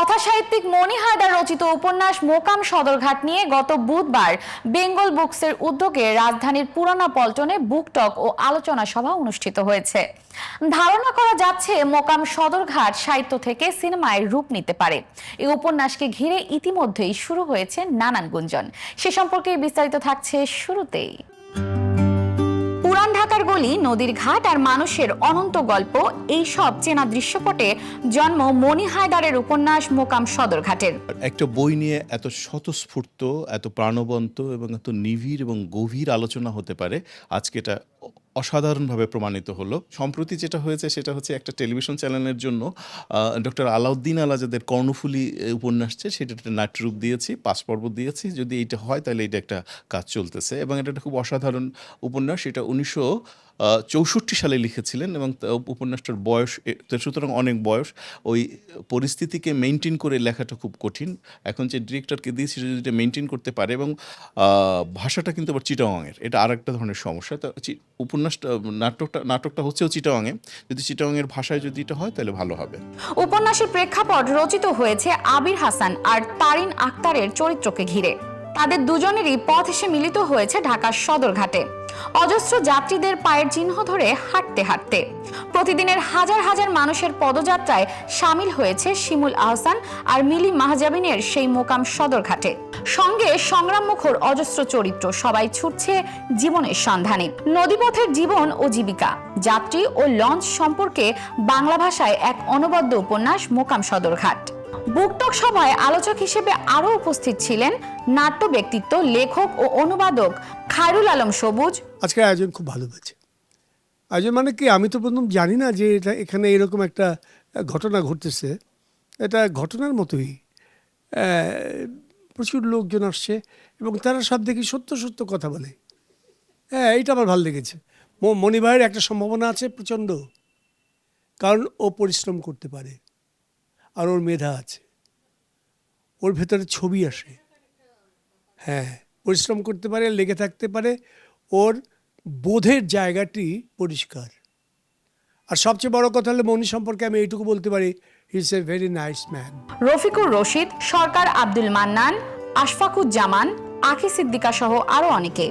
কথা সাহিত্যিক মনি হায়দার রচিত উপন্যাস মোকাম সদরঘাট নিয়ে গত বুধবার বেঙ্গল বুকসের উদ্যোগে রাজধানীর পুরানা পল্টনে বুকটক ও আলোচনা সভা অনুষ্ঠিত হয়েছে। ধারণা করা যাচ্ছে মোকাম সদরঘাট সাহিত্য থেকে সিনেমায় রূপ নিতে পারে। এই উপন্যাসকে ঘিরে ইতিমধ্যেই শুরু হয়েছে নানান গুঞ্জন। সে সম্পর্কে বিস্তারিত থাকছে শুরুতেই। গলি নদীর ঘাট আর মানুষের অনন্ত গল্প, এই সব চেনা দৃশ্যপটে জন্ম মনি হায়দারের উপন্যাস মোকাম সদরঘাটের একটা বই নিয়ে এত স্বতঃস্ফূর্ত, এত প্রাণবন্ত এবং এত নিবিড় এবং গভীর আলোচনা হতে পারে, আজকে এটা অসাধারণভাবে প্রমাণিত হলো। সম্প্রতি যেটা হয়েছে সেটা হচ্ছে একটা টেলিভিশন চ্যানেলের জন্য ডক্টর আলাউদ্দিন আলাজাদের কর্ণফুলী উপন্যাসছে সেটা একটা নাট্যরূপ দিয়েছি, পাঁচ পর্ব দিয়েছি। যদি এটা হয় তাহলে এটা একটা কাজ চলতেছে এবং এটা একটা খুব অসাধারণ উপন্যাস। এটা উনিশশো চৌষট্টি সালে লিখেছিলেন এবং উপন্যাসটার বয়স সুতরাং অনেক বয়স। ওই পরিস্থিতিকে মেনটেন করে লেখাটা খুব কঠিন। এখন যে ডিরেক্টরকে দিয়েছি সেটা যদি মেনটেন করতে পারে এবং ভাষাটা কিন্তু আবার চিটাংয়ের এটা আর একটা ধরনের সমস্যা। তো উপন্যাসটা, নাটকটা নাটকটা হচ্ছেও চিটাংয়ে যদি চিটাংয়ের ভাষায় যদি এটা হয়, তাহলে ভালো হবে। উপন্যাসের প্রেক্ষাপট রচিত হয়েছে আবির হাসান আর তারিন আক্তারের চরিত্রকে ঘিরে। তাদের দুজনেরই পথ এসে মিলিত হয়েছে ঢাকার সদরঘাটে। অজস্র যাত্রীদের পায়ের চিহ্ন ধরে হাঁটতে হাঁটতে। প্রতিদিনের হাজার হাজার মানুষের পদযাত্রায় সামিল হয়েছে শিমুল আহসান আর মিলি মাহজাবিনের সেই মোকাম সদরঘাটে। সঙ্গে সংগ্রাম মুখর অজস্র চরিত্র সবাই ছুটছে জীবনের সন্ধানে। নদীপথের জীবন ও জীবিকা, যাত্রী ও লঞ্চ সম্পর্কে বাংলা ভাষায় এক অনবদ্য উপন্যাস মোকাম সদরঘাট। বুকটক সভায় আলোচক হিসেবে আরও উপস্থিত ছিলেন নাট্য ব্যক্তিত্ব, লেখক ও অনুবাদক খায়রুল আলম সবুজ। আজকের আয়োজন খুব ভালো হয়েছে। আয়োজন মানে কি? আমি তো প্রথম জানি না যে এটা এখানে এরকম একটা ঘটনা ঘটতেছে। এটা ঘটনার মতোই। প্রচুর লোকজন আসছে এবং তারা সব দেখি সত্য সত্য কথা বলে। হ্যাঁ এইটা আমার ভালো লেগেছে। ম- একটা সম্ভাবনা আছে প্রচণ্ড। কারণ ও পরিশ্রম করতে পারে। আর ওর মেধা আছে। ওর ভেতরে ছবি আসে। হ্যাঁ পরিশ্রম করতে পারে, লেগে থাকতে পারে। ওর বোধের জায়গাটি পরিষ্কার। আর সবচেয়ে বড় কথা হলো, মনি সম্পর্কে আমি এইটুকু বলতে পারি he is a very nice man Rafiqur Rashid, Sarkar Abdul Mannan, Ashfaquzzaman Akhi Siddika সহ আরও অনেকে।